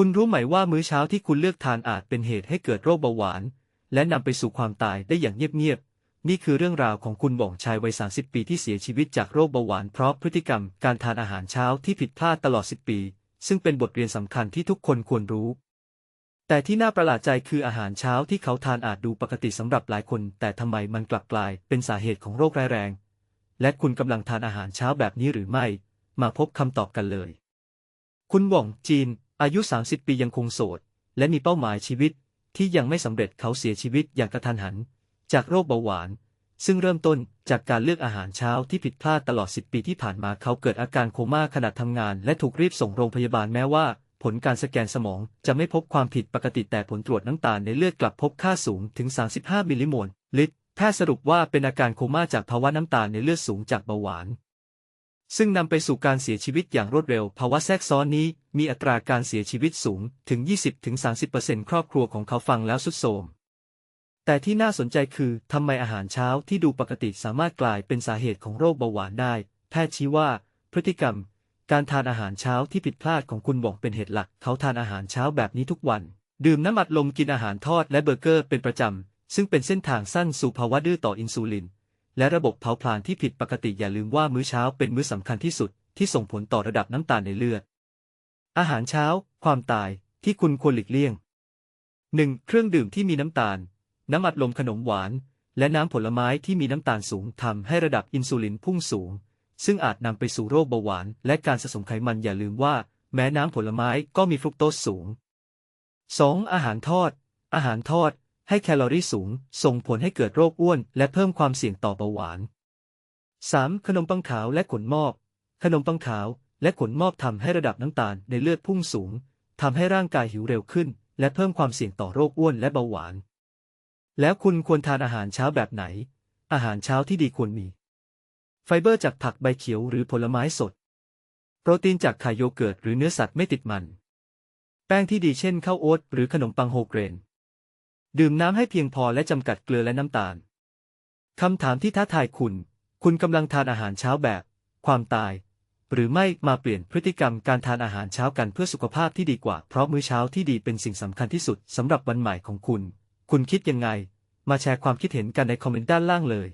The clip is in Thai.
คุณรู้ไหมว่ามื้อเช้าที่คุณเลือกทานอาจเป็นเหตุให้เกิดโรคเบาหวาน และนำไปสู่ความตายได้อย่างเงียบๆ นี่คือเรื่องราวของคุณบ่องชายวัย 30 ปีที่เสียชีวิตจากโรคเบาหวานเพราะพฤติกรรมการทานอาหารเช้าที่ผิดพลาดตลอด 10 ปี ซึ่งเป็นบทเรียนสำคัญที่ทุกคนควรรู้ แต่ที่น่าประหลาดใจคืออาหารเช้าที่เขาทานอาจดูปกติสำหรับหลายคน แต่ทำไมมันกลับกลายเป็นสาเหตุของโรคร้ายแรง และคุณกำลังทานอาหารเช้าแบบนี้หรือไม่ มาพบคำตอบกันเลย คุณหว่องจีน อายุ 30 ปียังคงโสด และมีเป้าหมายชีวิตที่ยังไม่สำเร็จเขาเสียชีวิตอย่างกระทันหัน จากโรคเบาหวาน ซึ่งเริ่มต้นจากการเลือกอาหารเช้าที่ผิดพลาดตลอด 10 ปีที่ผ่านมาเขาเกิดอาการโคม่าขณะทำงาน และถูกรีบส่งโรงพยาบาลแม้ว่า ผลการสแกนสมองจะไม่พบความผิดปกติแต่ผลตรวจน้ำตาลในเลือดกลับพบค่าสูงถึง 35 มิลลิโมลลิตรแพทย์สรุปว่าเป็นอาการโคม่าจากภาวะน้ำตาลในเลือดสูงจากเบาหวาน ซึ่งนำไปสู่การเสียชีวิตอย่างรวดเร็ว ภาวะแทรกซ้อนนี้มีอัตราการเสียชีวิตสูงถึง 20-30%ครอบครัวของเขาฟังแล้วสุดโทมแต่ที่น่าสนใจคือทำไมอาหารเช้าที่ดูปกติสามารถกลายเป็นสาเหตุของโรคเบาหวานได้ แพทย์ชี้ว่า พฤติกรรม การทานอาหารเช้าที่ผิดพลาดของคุณบอกเป็นเหตุหลัก เขาทานอาหารเช้าแบบนี้ทุกวัน ดื่มน้ำอัดลมกินอาหารทอดและเบอร์เกอร์เป็นประจำซึ่งเป็นเส้นทางสั้นสู่ภาวะดื้อต่ออินซูลิน และระบบเผาผลาญที่ผิดปกติอย่าลืมว่ามื้อเช้าเป็นมื้อสำคัญที่สุดที่ส่งผลต่อระดับน้ำตาลในเลือด อาหารเช้า ความตายที่คุณควรหลีกเลี่ยง 1. เครื่องดื่มที่มีน้ำตาล น้ำอัดลมขนมหวาน และน้ำผลไม้ที่มีน้ำตาลสูงทำให้ระดับอินซูลินพุ่งสูง ซึ่งอาจนำไปสู่โรคเบาหวาน และการสะสมไขมันอย่าลืมว่า แม้น้ำผลไม้ก็มีฟรุกโตสสูง 2. อาหารทอด อาหารทอด ให้แคลอรี่สูง ส่งผลให้เกิดโรคอ้วน และเพิ่มความเสี่ยงต่อเบาหวาน 3. ขนมปังขาวและขนมอกขนมปังขาวและขนมอกทำให้ระดับน้ำตาลในเลือดพุ่งสูงทำให้ร่างกายหิวเร็วขึ้น และเพิ่มความเสี่ยงต่อโรคอ้วนและเบาหวาน แล้วคุณควรทานอาหารเช้าแบบไหน อาหารเช้าที่ดีควรมี ไฟเบอร์จากผักใบเขียวหรือผลไม้สด โปรตีนจากไข่โยเกิร์ตหรือเนื้อสัตว์ไม่ติดมัน แป้งที่ดีเช่นข้าวโอ๊ตหรือขนมปังโฮเกรน ดื่มน้ำให้เพียงพอและจำกัดเกลือและน้ำตาล คำถามที่ท้าทายคุณ คุณกำลังทานอาหารเช้าแบบ ความตาย หรือไม่มาเปลี่ยนพฤติกรรมการทานอาหารเช้ากันเพื่อสุขภาพที่ดีกว่า เพราะมื้อเช้าที่ดีเป็นสิ่งสำคัญที่สุดสำหรับวันใหม่ของคุณ คุณคิดยังไง มาแชร์ความคิดเห็นกันในคอมเมนต์ด้านล่างเลย